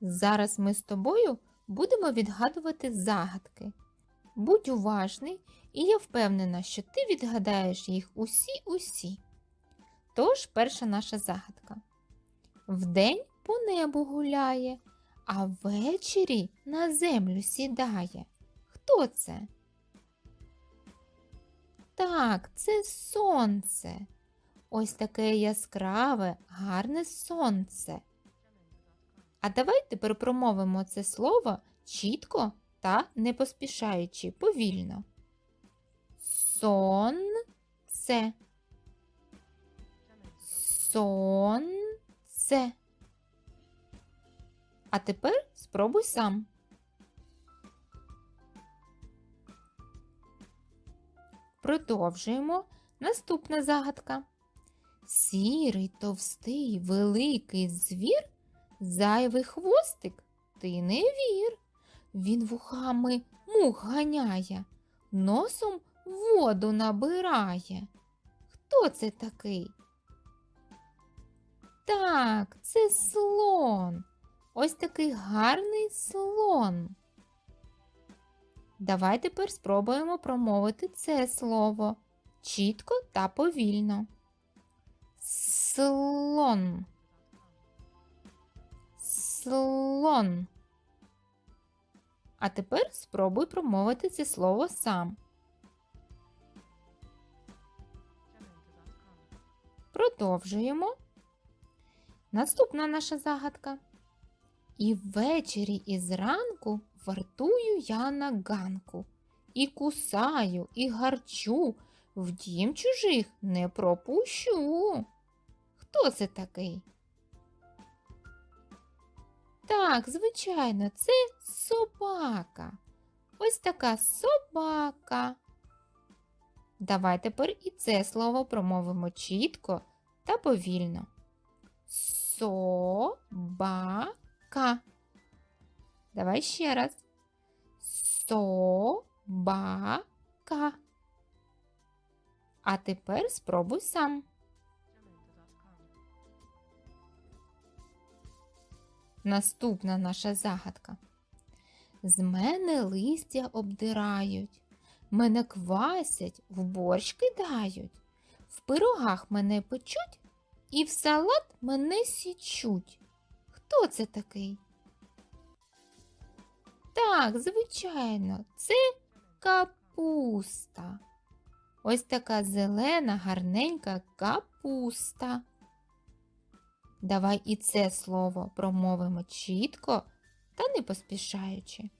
Зараз ми з тобою будемо відгадувати загадки. Будь уважний, і я впевнена, що ти відгадаєш їх усі-усі. Тож, перша наша загадка. Вдень по небу гуляє, а ввечері на землю сідає. Хто це? Так, це сонце. Ось таке яскраве, гарне сонце. А давай тепер промовимо це слово чітко та не поспішаючи, повільно. Сонце. Сонце. А тепер спробуй сам. Продовжуємо. Наступна загадка. Сірий, товстий, великий звір, зайвий хвостик, ти не вір. Він вухами мух ганяє, носом воду набирає. Хто це такий? Так, це слон. Ось такий гарний слон. Давай тепер спробуємо промовити це слово чітко та повільно. Слон. Слон. А тепер спробуй промовити це слово сам. Продовжуємо. Наступна наша загадка. І ввечері і зранку вартую я на ганку, і кусаю, і гарчу, в дім чужих не пропущу. Хто це такий? Так, звичайно, це собака. Ось така собака. Давай тепер і це слово промовимо чітко та повільно. Собака. Давай ще раз. Собака. А тепер спробуй сам. Наступна наша загадка. З мене листя обдирають, мене квасять, в борщ кидають, в пирогах мене печуть і в салат мене січуть. Хто це такий? Так, звичайно, це капуста. Ось така зелена, гарненька капуста. Давай і це слово промовимо чітко та не поспішаючи.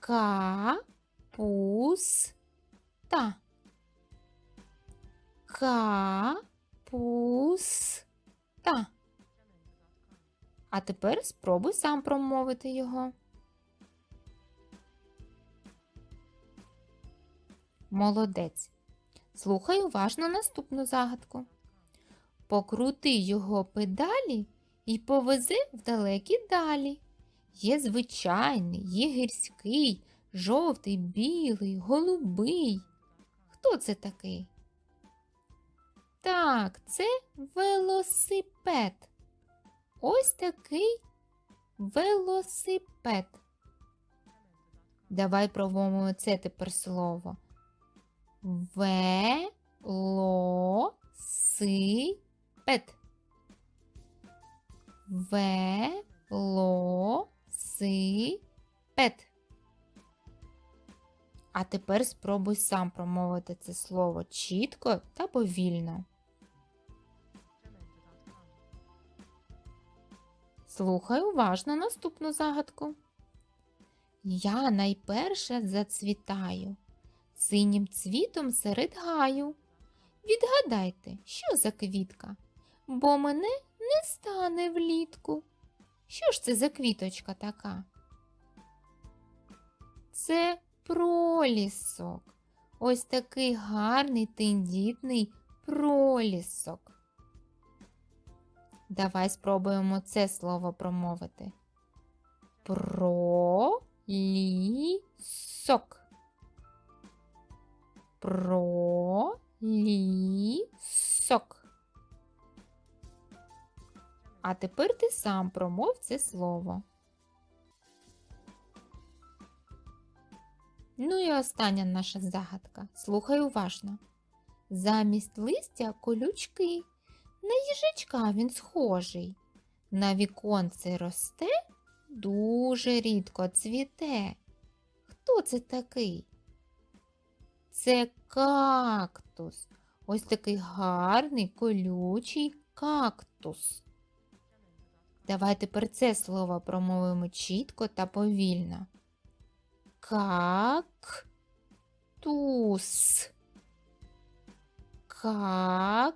Капуста. Капуста. А тепер спробуй сам промовити його. Молодець. Слухай уважно наступну загадку. Покрути його педалі і повези в далекі далі. Є звичайний, є гірський, жовтий, білий, голубий. Хто це такий? Так, це велосипед. Ось такий велосипед. Давай промовимо це тепер слово. Велосипед. Велосипед. А тепер спробуй сам промовити це слово чітко та повільно. Слухай уважно наступну загадку. Я найперше зацвітаю синім цвітом серед гаю. Відгадайте, що за квітка, бо мене не стане влітку. Що ж це за квіточка така? Це пролісок. Ось такий гарний тендітний пролісок. Давай спробуємо це слово промовити. Пролісок. Пролісок. А тепер ти сам промов це слово. Ну і остання наша загадка. Слухай уважно. Замість листя колючки. На їжачка він схожий. На віконце росте, дуже рідко цвіте. Хто це такий? Це кактус. Ось такий гарний колючий кактус. Давай тепер це слово промовимо чітко та повільно. Как-тус. Как-тус.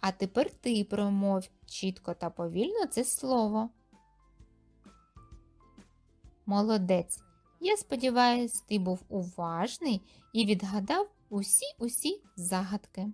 А тепер ти промов чітко та повільно це слово. Молодець. Я сподіваюся, ти був уважний і відгадав усі-усі загадки.